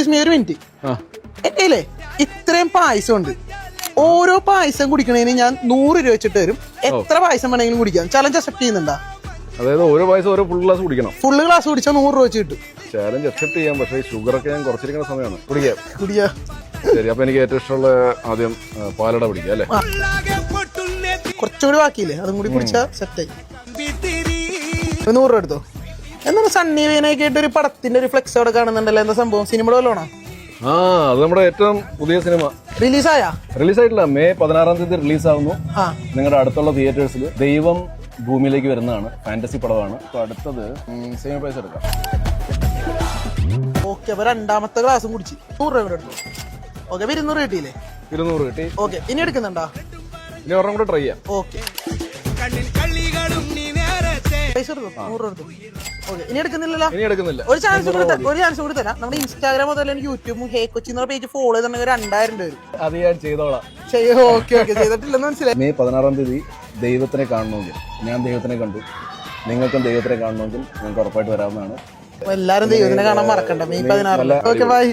Excuse me ഒരു minute എന്റെ ഇത്രയും പായസം ഉണ്ട് ഓരോ പായസം കുടിക്കണേന് ഞാൻ നൂറ് രൂപ വെച്ചിട്ട് തരും. എത്ര പായസം വേണമെങ്കിലും കുടിക്കാം. ചലഞ്ച് അക്സെപ്റ്റ് ചെയ്യുന്നുണ്ടാ? അതായത് ഓരോ പായസം ഓരോ ഫുൾ ഗ്ലാസ് കുടിക്കണം. ഫുൾ ഗ്ലാസ് കുടിച്ചാൽ നൂറ് രൂപ വെച്ച് കിട്ടും. ചാലഞ്ച് അക്സെപ്റ്റ് ചെയ്യാം. പക്ഷേ ഷുഗർ ഒക്കെ ഞാൻ കുറച്ചിരിക്കുന്ന സമയമാണ്. കുടിക്കാം. കുടിയാ. ശരി അപ്പൊ എനിക്ക് ഏറ്റവും ഇഷ്ടമുള്ള ആദ്യം പാലട പിടിക്കാം അല്ലേ? കുറച്ചുകൂടി ബാക്കിയില്ലേ? അതും കൂടി കുടിച്ചാൽ സെറ്റായി നൂറ് രൂപ എടുത്തോ? എന്താണ് സണ്ണി വീനൊക്കെ ആയിട്ട് ഒരു പടത്തിന്റെ ഒരു ഫ്ലെക്സ് അവിടെ കാണുന്നുണ്ടല്ലോ? എന്താ സംഭവം? സിനിമയുടെ വല്ലതാണോ ആ അത് നമ്മുടെ ഏറ്റവും പുതിയ സിനിമ. റിലീസായാ റിലീസ് ആയിട്ടില്ല. മെയ് പതിനാറാം തീയതി റിലീസ് ആവുന്നു. ആ. നിങ്ങളുടെ അടുത്തുള്ള തിയേറ്റേഴ്സിൽ ദൈവം ഭൂമിയിലേക്ക് വരുന്നതാണ്. ഫാന്റസി പടമാണ്. അടുത്തത് സെയിം പൈസ എടുക്കാം. ഓക്കെ അപ്പൊ രണ്ടാമത്തെ ക്ലാസ്സും കുടിച്ച്. നൂറ് രൂപ എടുത്തു ഓക്കെ അപ്പൊ ഇരുന്നൂറ് കിട്ടിയില്ലേ? ഇരുന്നൂറ് കിട്ടി. ഓക്കെ ഇനി എടുക്കുന്നുണ്ടോ? ഇനി ഒരെണ്ണം കൂടെ ട്രൈ ചെയ്യാം. ഓക്കെ പൈസ എടുത്തു നൂറ് രൂപ എടുത്തു ഓക്കെ ഇനി എടുക്കുന്നില്ലല്ലോ? ഇനി എടുക്കുന്നില്ല. ഒരു ചാൻസ് കൂടി ത- ഒരു ചാൻസ് കൂടി തരാം നമ്മുടെ ഇൻസ്റ്റാഗ്രാം മുതൽ യൂട്യൂബും ഹേ കൊച്ചി പേജ് ഫോളോ ചെയ്തിട്ടുണ്ടെങ്കിൽ രണ്ടായിരം രൂപ വരും. അത് ഞാൻ ചെയ്തോളാം. ചെയ്യോ ഓക്കെ ഓക്കെ ചെയ്തിട്ടില്ലെന്ന് മനസ്സിലായി. മെയ് പതിനാറാം തീയതി ദൈവത്തിനെ കാണണമെങ്കിൽ ഞാൻ ദൈവത്തിനെ കണ്ടു. നിങ്ങൾക്കും ദൈവത്തിനെ കാണണമെങ്കിൽ നിങ്ങൾക്ക് ഉറപ്പായിട്ട് വരാവുന്നതാണ്. എല്ലാവരും എല്ലാരും ദൈവത്തിനെ കാണാൻ മറക്കണ്ട. മെയ് പതിനാറ് നല്ല ഓക്കെ ബൈ